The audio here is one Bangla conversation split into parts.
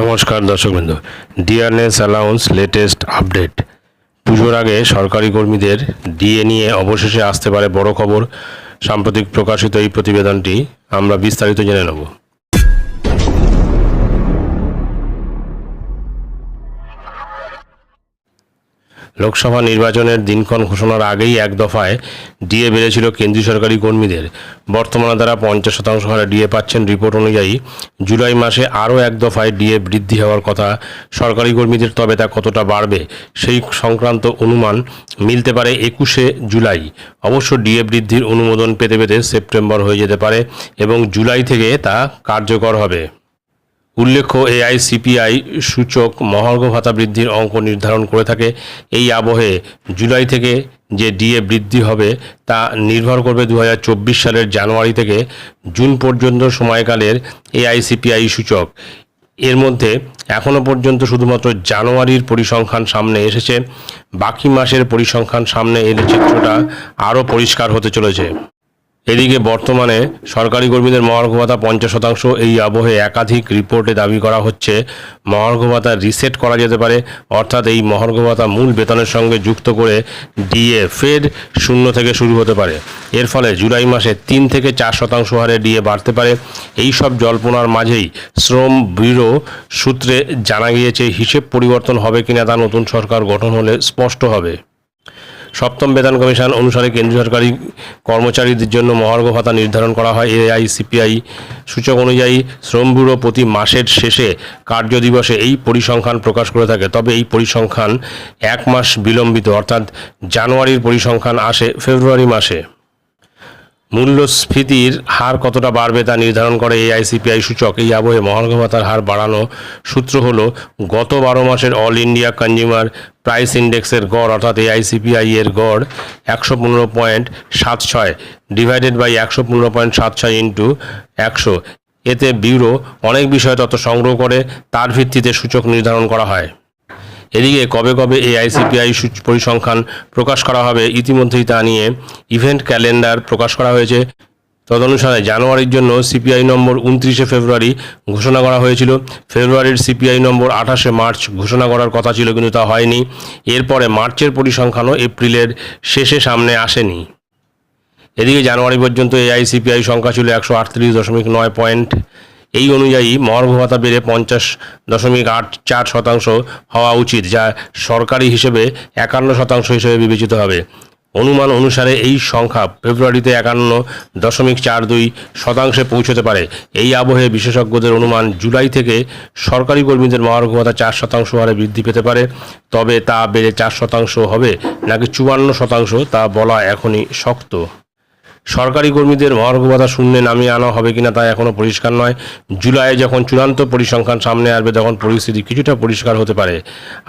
নমস্কার দর্শকবৃন্দ। ডিআরএস অ্যালাউন্স লেটেস্ট আপডেট পুজোর আগে সরকারি কর্মীদের ডিএ নিয়ে অবশেষে আসতে পারে বড় খবর। সাম্প্রতিক প্রকাশিত এই প্রতিবেদনটি আমরা বিস্তারিত জেনে নেব। লোকসভা নির্বাচনের দিনক্ষণ ঘোষণার আগেই এক দফায় ডিএ বেড়েছিল কেন্দ্রীয় সরকারি কর্মীদের। বর্তমানে তারা পঞ্চাশ শতাংশ হারে ডিএ পাচ্ছেন রিপোর্ট অনুযায়ী জুলাই মাসে আরও এক দফায় ডিএ বৃদ্ধি হওয়ার কথা সরকারি কর্মীদের তবে তা কতটা বাড়বে সেই সংক্রান্ত অনুমান মিলতে পারে একুশে জুলাই। অবশ্য ডিএ বৃদ্ধির অনুমোদন পেতে পেতে সেপ্টেম্বর হয়ে যেতে পারে এবং জুলাই থেকে তা কার্যকর হবে। উল্লেখ্য এআইসিপিআই সূচক মহার্ঘ ভাতা বৃদ্ধির অঙ্ক নির্ধারণ করে থাকে। এই আবহে জুলাই থেকে যে ডিএ বৃদ্ধি হবে, তা নির্ভর করবে দু হাজার চব্বিশ সালের জানুয়ারি থেকে জুন পর্যন্ত সময়কালের এআইসিপিআই সূচক। এর মধ্যে এখনও পর্যন্ত শুধুমাত্র জানুয়ারির পরিসংখ্যান সামনে এসেছে। বাকি মাসের পরিসংখ্যান সামনে এলে চিত্রটা আরও পরিষ্কার হতে চলেছে। এদিকে বর্তমানে সরকারি কর্মীদের মহার্ঘ ভাতা পঞ্চাশ শতাংশ এই আবহে একাধিক রিপোর্টে দাবি করা হচ্ছে। মহার্ঘ ভাতা রিসেট করা যেতে পারে, অর্থাৎ এই মহার্ঘ ভাতা মূল বেতনের সঙ্গে যুক্ত করে ডিএ ফের শূন্য থেকে শুরু হতে পারে। এর ফলে জুলাই মাসে তিন থেকে চার শতাংশ হারে ডিএ বাড়তে পারে। এই সব জল্পনার মাঝেই শ্রম ব্যুরো সূত্রে জানা গিয়েছে, হিসেব পরিবর্তন হবে কিনা তা নতুন সরকার গঠন হলে স্পষ্ট হবে। সপ্তম বেতন কমিশন অনুসারে কেন্দ্রীয় সরকারি কর্মচারীদের জন্য মহার্ঘ ভাতা নির্ধারণ করা হয়। এআই এআইসিপিআই সূচক অনুযায়ী শ্রম ব্যুরো প্রতি মাসের শেষে কার্য দিবসে এই পরিসংখ্যান প্রকাশ করে থাকে। তবে এই পরিসংখ্যান এক মাস বিলম্বিত, অর্থাৎ জানুয়ারির পরিসংখ্যান আসে ফেব্রুয়ারি মাসে। মূল্যস্ফীতির হার কতটা বাড়বে তা নির্ধারণ করে এআইসিপিআই সূচক? এই আবহে মহার্ঘ হার বাড়ানো সূত্র হল, গত বারো মাসের অল ইন্ডিয়া কনজিউমার প্রাইস ইন্ডেক্সের গড়, অর্থাৎ এআইসিপিআই এর গড় একশো পনেরো পয়েন্ট সাত ছয় ডিভাইডেড বাই একশো পনেরো পয়েন্ট সাত ছয় ইন্টু একশো। এতে ব্যুরো অনেক বিষয় তথ্য সংগ্রহ করে, তার ভিত্তিতে সূচক নির্ধারণ করা হয়। এদিকে কবে কবে এই আইসিপিআই পরিসংখ্যান প্রকাশ করা হবে ইতিমধ্যেই তা নিয়ে ইভেন্ট ক্যালেন্ডার প্রকাশ করা হয়েছে। তদনুসারে জানুয়ারির জন্য সিপিআই নম্বর উনত্রিশে ফেব্রুয়ারি ঘোষণা করা হয়েছিল। ফেব্রুয়ারির সিপিআই নম্বর আঠাশে মার্চ ঘোষণা করার কথা ছিল কিন্তু তা হয়নি। এরপরে মার্চের পরিসংখ্যানও এপ্রিলের শেষে সামনে আসেনি। এদিকে জানুয়ারি পর্যন্ত এআইসিপিআই সংখ্যা ছিল একশো আটত্রিশ দশমিক নয় পয়েন্ট। এই অনুযায়ী মহার্ঘ ভাতা বেড়ে পঞ্চাশ দশমিক আট চার শতাংশ হওয়া উচিত, যা সরকারি হিসেবে একান্ন শতাংশ হিসেবে বিবেচিত হবে। অনুমান অনুসারে এই সংখ্যা ফেব্রুয়ারিতে একান্ন দশমিক চার দুই শতাংশে পৌঁছতে পারে। এই আবহে বিশেষজ্ঞদের অনুমান জুলাই থেকে সরকারি কর্মীদের মহার্ঘ ভাতা চার শতাংশ হারে বৃদ্ধি পেতে পারে। তবে তা বেড়ে চার শতাংশ হবে, নাকি চুয়ান্ন শতাংশ তা বলা এখনই শক্ত। সরকারি কর্মীদের মহার্ঘ ভাতা শূন্যে নামিয়ে আনা হবে কিনা তা এখনও পরিষ্কার নয়। জুলাইয়ে যখন চূড়ান্ত পরিসংখ্যান সামনে আসবে, তখন পরিস্থিতি কিছুটা পরিষ্কার হতে পারে।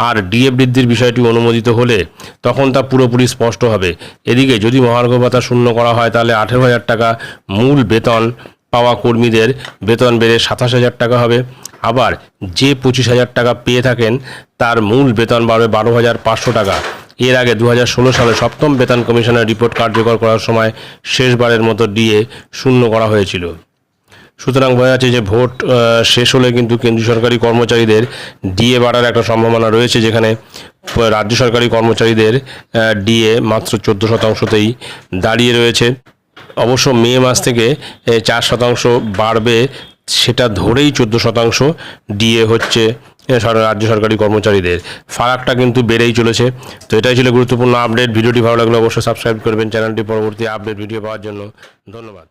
আর ডিএ বৃদ্ধির বিষয়টি অনুমোদিত হলে তখন তা পুরোপুরি স্পষ্ট হবে। এদিকে যদি মহার্ঘ ভাতা শূন্য করা হয়, তাহলে আঠেরো হাজার টাকা মূল বেতন পাওয়া কর্মীদের বেতন বেড়ে সাতাশ হাজার টাকা হবে। আবার যে পঁচিশ হাজার টাকা পেয়ে থাকেন, তার মূল বেতন বাড়বে বারো হাজার পাঁচশো টাকা। এর আগে দু হাজার ষোলো সালে সপ্তম বেতন কমিশনের রিপোর্ট কার্যকর করার সময় শেষবারের মতো ডিএ শূন্য করা হয়েছিল। সুতরাং বোঝা যাচ্ছে যে ভোট শেষ হলে কিন্তু কেন্দ্রীয় সরকারি কর্মচারীদের ডিএ বাড়ার একটা সম্ভাবনা রয়েছে, যেখানে রাজ্য সরকারি কর্মচারীদের ডিএ মাত্র চোদ্দ শতাংশতেই দাঁড়িয়ে রয়েছে। অবশ্য মে মাস থেকে চার শতাংশ বাড়বে, সেটা ধরেই চোদ্দ শতাংশ ডিএ হচ্ছে রাজ্য সরকারি কর্মচারীদের। ফারাকটা কিন্তু বেড়েই চলেছে। তো এটাই ছিল গুরুত্বপূর্ণ আপডেট। ভিডিওটি ভালো লাগলে অবশ্যই সাবস্ক্রাইব করবেন। চ্যানেলটি পরবর্তী আপডেট ভিডিও পাওয়ার জন্য ধন্যবাদ।